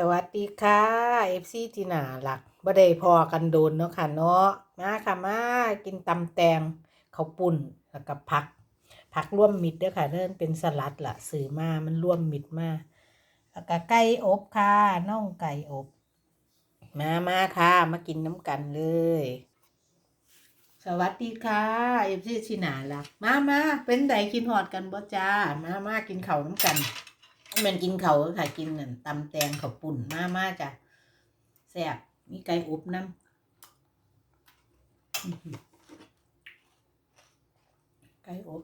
สวัสดีค่ะเอฟซีที่น่ารักบ่ได้พอกันโดนเนาะค่ะเนาะมาค่ะมากินตำแตงข้าวปุ่นแล้วก็ผัก ผักร่วมมิตรเด้อค่ะเริ่มเป็นสลัดละซื้อมามันร่วมมิตรมาแล้วก็ไก่อบค่ะน่องไก่อบ มามาค่ะ มากินน้ำกันเลย สวัสดีค่ะเอฟซีที่น่ารักมามาเป็นไดกินหอดกันบ่จ้ามามากินข้าวน้ำกัน มันกินเขาค่ะกินนั่นตำแตงเขาปุ่นมากมากจ้ะแซ่บมีไก่อบน้ำไก่อบ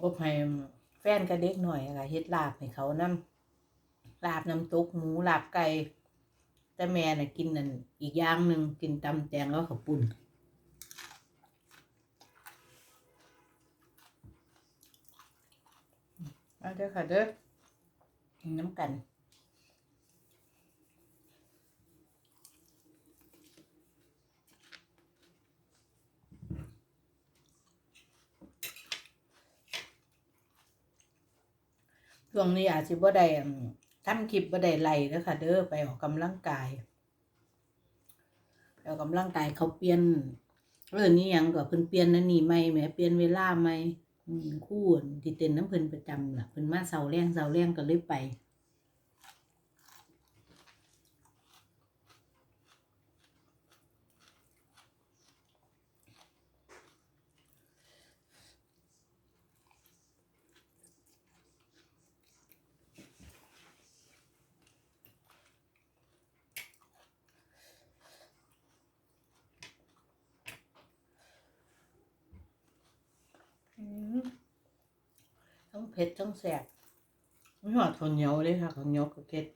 อบให้แฟนกับเด็กหน่อยอะค่ะเฮ็ดลาบให้เขาน้ำลาบน้ำตุกหมูลาบไก่แต่แม่น่ะกินนั่นอีกอย่างหนึ่งกินตำแตงแล้วเขาปุ่น มาเด้อค่ะเด้อกินน้ำกันช่วงนี้อาจสิบ่ได้อั่นทำคลิปบ่ได้ไล่เด้อค่ะเด้อไปออกกำลังกายไปออกกำลังกายเขาเปลี่ยนเรื่ออนี่หยังก็เพิ่นเปลี่ยนนั่นนี่ใหม่แหมเปลี่ยนเวลาใหม่อืม คู่ที่เต้นน้ำเพิ่นประจำล่ะเพิ่นมาเสาร์แรงเสาร์แรงก็เลยไป อืมทั้ง เผ็ดทั้งแสบไม่หอดข้าวเหนียวเลยค่ะข้าวเหนียวกับเก็ด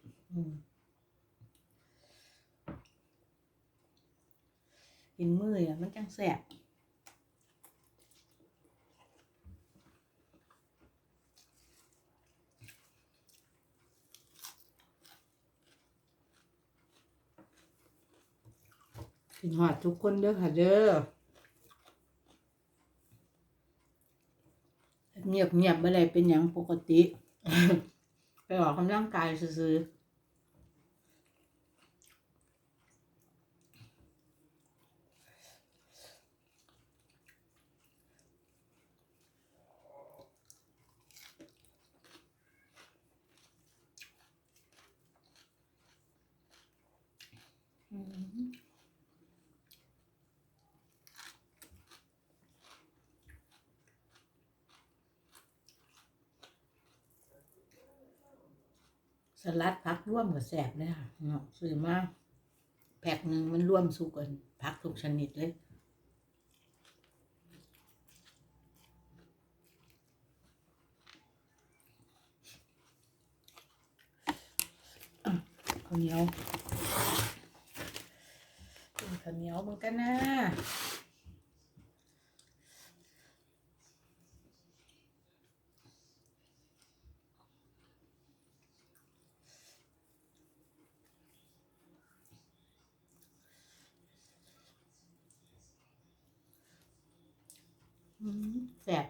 กินมืออะมันจังแสบกินหอดทุกคนเด้อค่ะเด้อ เงียบเงียบๆบ่ได้เป็นอย่างปกติ ไปออกกำลังกายซื่อๆอืม สลัดผักร่วมกับแสบเลยค่ะเนาะซื้อมาแพ็คหนึ่งมันร่วมสุกกันผักทุกชนิดเลยอะข้าวเหนียวข้าวเหนียวเหมือนกันนะ แสบ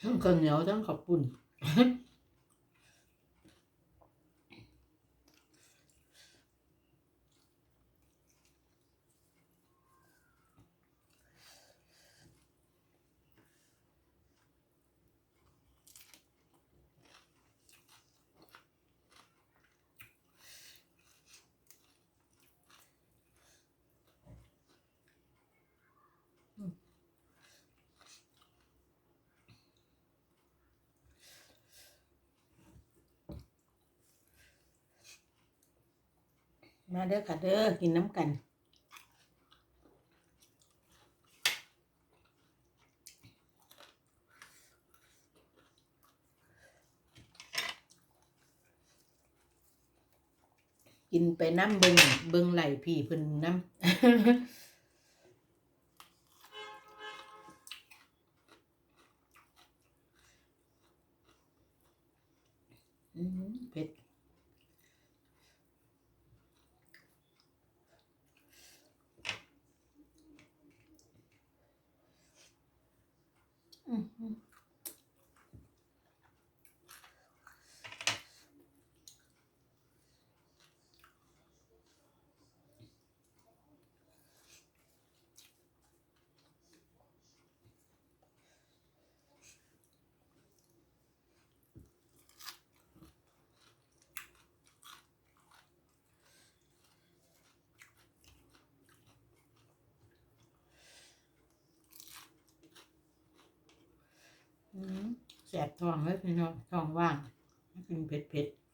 ทั้งข้าวเหนียวทั้งข้าวปุ้น มาเด้อค่ะเด้อกินน้ำกัน กินไปน้ำเบิงเบิงไหลพี่เพิ่นน้ำเผ็ด อืมอืมอืมแสบท้องเลยพี่น้องท้องว่างกินเผ็ดเ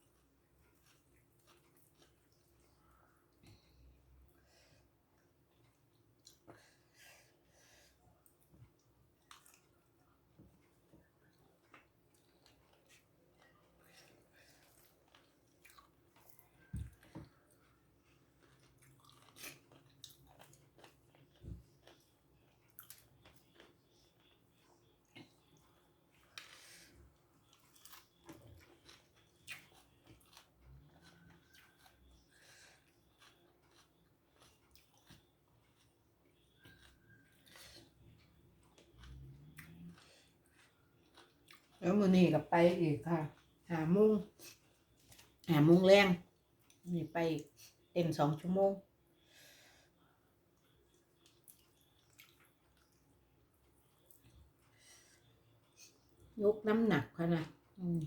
แล้วมือนี่กับไปอีกค่ะ หาโมุงหาโมุงแรงนี่ไปเต็มสองชั่วโมงยกน้ำหนักค่ะนะ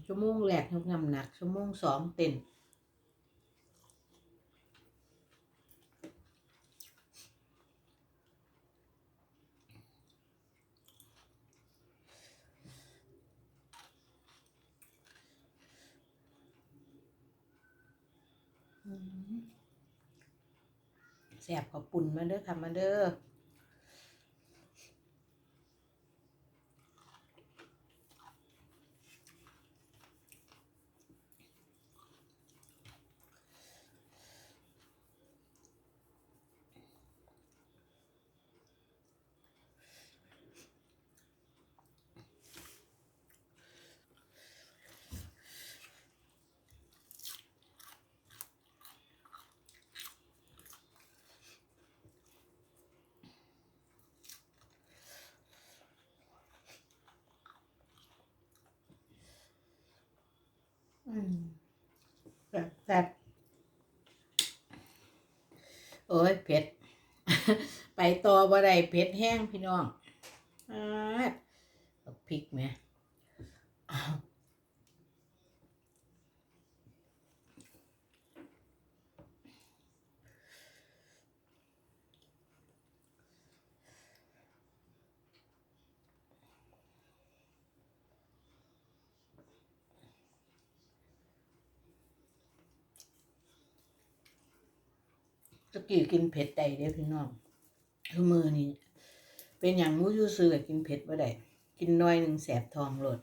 ชั่วโมงแรกยกน้ำหนัก ชั่วโมงสองเต็ม แสบขอบปุ่นมาเด้อค่ะมาเด้อ แบบแบบโอ้ยเผ็ด ไปต่อบ่ได้เผ็ดแห้งพี่น้องอาพริกไหม ตะกี้กินเผ็ดได้เด้พี่น้องคือมือนี่เป็นอย่างมูยูซื้อกินเผ็ดบ่ได้กินน้อยหนึ่งแสบทองหลด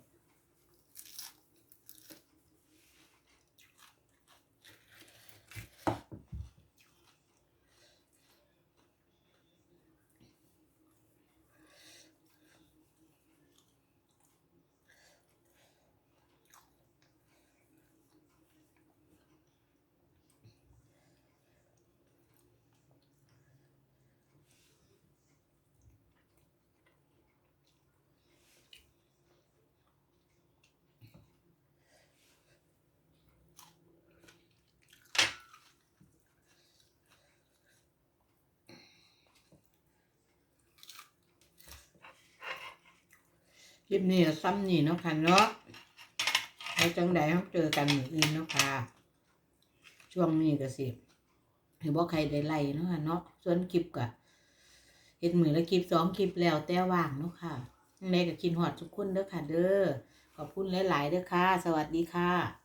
ลิปนี้ซ้ำนี่เนาะค่ะเนาะแล้วจังใดต้องเจอกันมืออื่นเนาะค่ะ ช่วงนี้ก็สิเห็นว่าใครได้ไล่เนาะค่ะเนาะส่วนคลิปกะเฮ็ดมือละคลิปสองคลิปแล้วแต่ว่างเนาะค่ะยังไงก็กินหอดทุกคนเด้อค่ะ เด้อขอบคุณหลาย ๆ เด้อค่ะ สวัสดีค่ะ